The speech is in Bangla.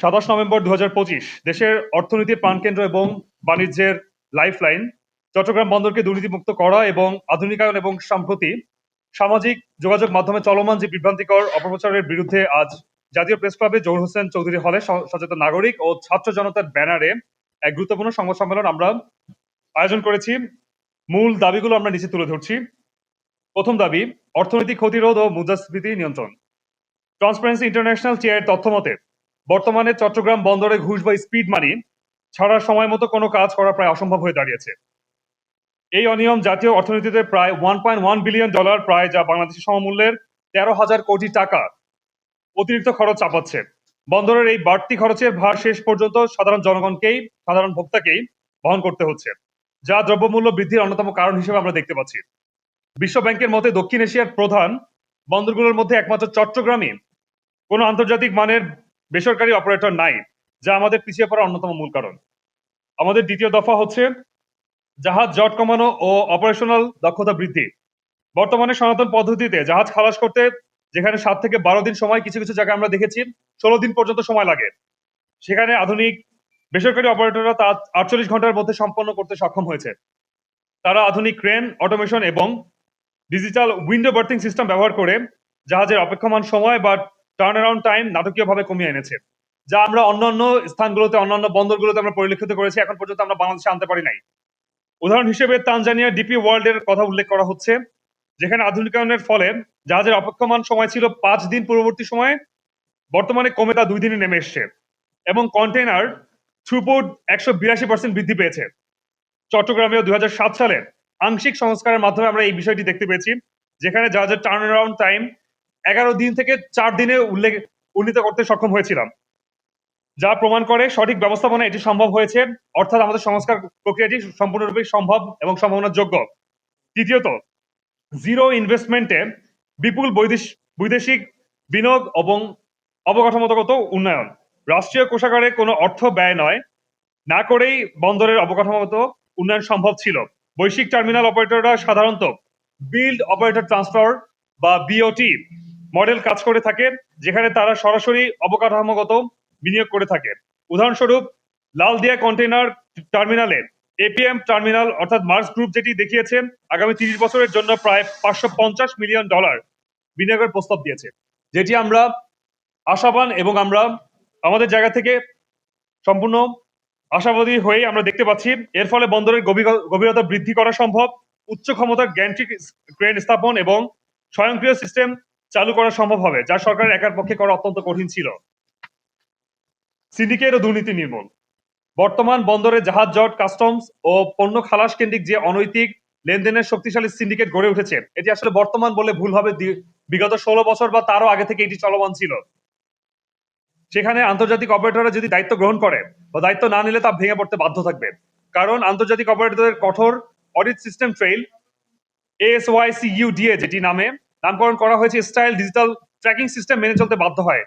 সাতাশ নভেম্বর দু হাজার পঁচিশ, দেশের অর্থনীতির প্রাণকেন্দ্র এবং বাণিজ্যের লাইফলাইন চট্টগ্রাম বন্দরকে দুর্নীতিমুক্ত করা এবং আধুনিকায়ন এবং সম্প্রতি সামাজিক যোগাযোগ মাধ্যমে চলমান যে বিভ্রান্তিকর অপপ্রচারের বিরুদ্ধে আজ জাতীয় প্রেস ক্লাবে জহুর হোসেন চৌধুরী হলে সচেতন নাগরিক ও ছাত্র জনতার ব্যানারে এক গুরুত্বপূর্ণ সংবাদ সম্মেলন আমরা আয়োজন করেছি। মূল দাবিগুলো আমরা নিচে তুলে ধরছি। প্রথম দাবি, অর্থনৈতিক ক্ষতিরোধ ও মুদ্রাস্ফীতি নিয়ন্ত্রণ। ট্রান্সপারেন্সি ইন্টারন্যাশনাল চেয়ার তথ্য মতে বর্তমানে চট্টগ্রাম বন্দরে ঘুষ বা স্পিড মানি ছাড়ার সময় মতো কোনো কাজ করা প্রায় অসম্ভব হয়ে দাঁড়িয়েছে। এই অনিয়ম জাতীয় অর্থনীতিতে প্রায় one point one billion dollar প্রায় যা বাংলাদেশের সমমূল্যের তেরো হাজার কোটি টাকা অতিরিক্ত খরচ চাপাচ্ছে। বন্দরের এই বাড়তি খরচের ভার শেষ পর্যন্ত সাধারণ জনগণকেই, সাধারণ ভোক্তাকেই বহন করতে হচ্ছে, যা দ্রব্যমূল্য বৃদ্ধির অন্যতম কারণ হিসেবে আমরা দেখতে পাচ্ছি। বিশ্ব ব্যাংকের মতে দক্ষিণ এশিয়ার প্রধান বন্দরগুলোর মধ্যে একমাত্র চট্টগ্রামে কোনো আন্তর্জাতিক মানের বেসরকারি অপারেটর নাই, যা আমাদের পিছিয়ে পড়ার অন্যতম মূল কারণ। আমাদের দ্বিতীয় দফা হচ্ছে জাহাজ জট কমানো ও অপারেশনাল দক্ষতা বৃদ্ধি। বর্তমানে সনাতন পদ্ধতিতে জাহাজ খালাস করতে যেখানে সাত থেকে বারো দিন সময় কিছু কিছু জায়গায় আমরা দেখেছি, ষোলো দিন পর্যন্ত সময় লাগে। সেখানে আধুনিক বেসরকারি অপারেটররা তা আটচল্লিশ ঘণ্টার মধ্যে সম্পন্ন করতে সক্ষম হয়েছে। তারা আধুনিক ক্রেন অটোমেশন এবং ডিজিটাল উইন্ডো বার্থিং সিস্টেম ব্যবহার করে জাহাজের অপেক্ষমান সময় বা টার্ন অ্যারাউন্ড টাইম নাটকীয়ভাবে কমিয়ে এনেছে, যা আমরা অন্যান্য স্থানগুলোতে, অন্যান্য বন্দরগুলোতে আমরা পরিলক্ষিত করেছি, এখন পর্যন্ত আমরা বাংলাদেশে আনতে পারি নাই। উদাহরণ হিসেবে তানজানিয়া ডিপি ওয়ার্ল্ডের কথা উল্লেখ করা হচ্ছে, যেখানে আধুনিকায়নের ফলে জাহাজের অপেক্ষমান সময় ছিল পাঁচ দিন পূর্ববর্তী সময়ে, বর্তমানে কমে তা দুই দিনে নেমে এসছে এবং কন্টেনার থ্রুপুট একশো বিরাশি পার্সেন্ট বৃদ্ধি পেয়েছে। চট্টগ্রামেও দুই সালে আংশিক সংস্কারের মাধ্যমে আমরা এই বিষয়টি দেখতে পেয়েছি, যেখানে জাহাজের টার্ন অ্যারাউন্ড টাইম এগারো দিন থেকে চার দিনে উল্লেখ উন্নীত করতে সক্ষম হয়েছিলাম, যা প্রমাণ করে সঠিক ব্যবস্থাপনা এটি সম্ভব হয়েছে, অর্থাৎ আমাদের সংস্কার প্রক্রিয়াটি সম্পূর্ণরূপে সম্ভব এবং সম্ভাবনার যোগ্য তৃতীয়ত জিরো ইনভেস্টমেন্টে বিপুল বৈদেশ- বৈদেশিক বিনিয়োগ এবং অবকাঠামোগত উন্নয়ন। রাষ্ট্রীয় কোষাগারে কোনো অর্থ ব্যয় নয়, না করেই বন্দরের অবকাঠামোগত উন্নয়ন সম্ভব ছিল। বৈশ্বিক টার্মিনাল অপারেটররা সাধারণত বিল্ড অপারেটর ট্রান্সফার বা বিওটি মডেল কাজ করে থাকে যেখানে তারা সরাসরি অবকাঠামোগত বিনিয়োগ করে থাকে উদাহরণস্বরূপ, লালদিয়া কন্টেইনার টার্মিনালে এপিএম টার্মিনাল অর্থাৎ মার্স গ্রুপ যেটি দেখিয়েছে আগামী তিরিশ বছরের জন্য প্রায় পাঁচশো পঞ্চাশ মিলিয়ন ডলার বিনিয়োগের প্রস্তাব দিয়েছে, যেটি আমরা আশাবান এবং আমরা আমাদের জায়গা থেকে সম্পূর্ণ আশাবাদী হয়ে আমরা দেখতে পাচ্ছি। এর ফলে বন্দরের গভীরতা বৃদ্ধি করা সম্ভব। উচ্চ ক্ষমতার গ্যান্ট্রিক ক্রেন স্থাপন এবং স্বয়ংক্রিয় সিস্টেম চালু করা সম্ভব হবে, যা সরকারের একার পক্ষে করা অত্যন্ত কঠিন ছিল। সিন্ডিকেট ও দুর্নীতি নির্মূল। বর্তমান বন্দরে জাহাজ জট, কাস্টমস ও পণ্য খালাস কেন্দ্রিক যে অনৈতিক লেনদেনের শক্তিশালী সিন্ডিকেট গড়ে উঠেছে, এটি আসলে বর্তমান বলে ভুল হবে। বিগত ষোলো বছর বা তারও আগে থেকে এটি চলমান ছিল। সেখানে আন্তর্জাতিক অপারেটররা যদি দায়িত্ব গ্রহণ করে বা দায়িত্ব না নিলে তা ভেঙে পড়তে বাধ্য থাকবে। কারণ আন্তর্জাতিক অপারেটরদের কঠোর audit system trail ASYC UDA যেটি নামে নামকরণ করা হয়েছে স্টাইল ডিজিটাল ট্র্যাকিং সিস্টেম মেনে চলতে বাধ্য হয়।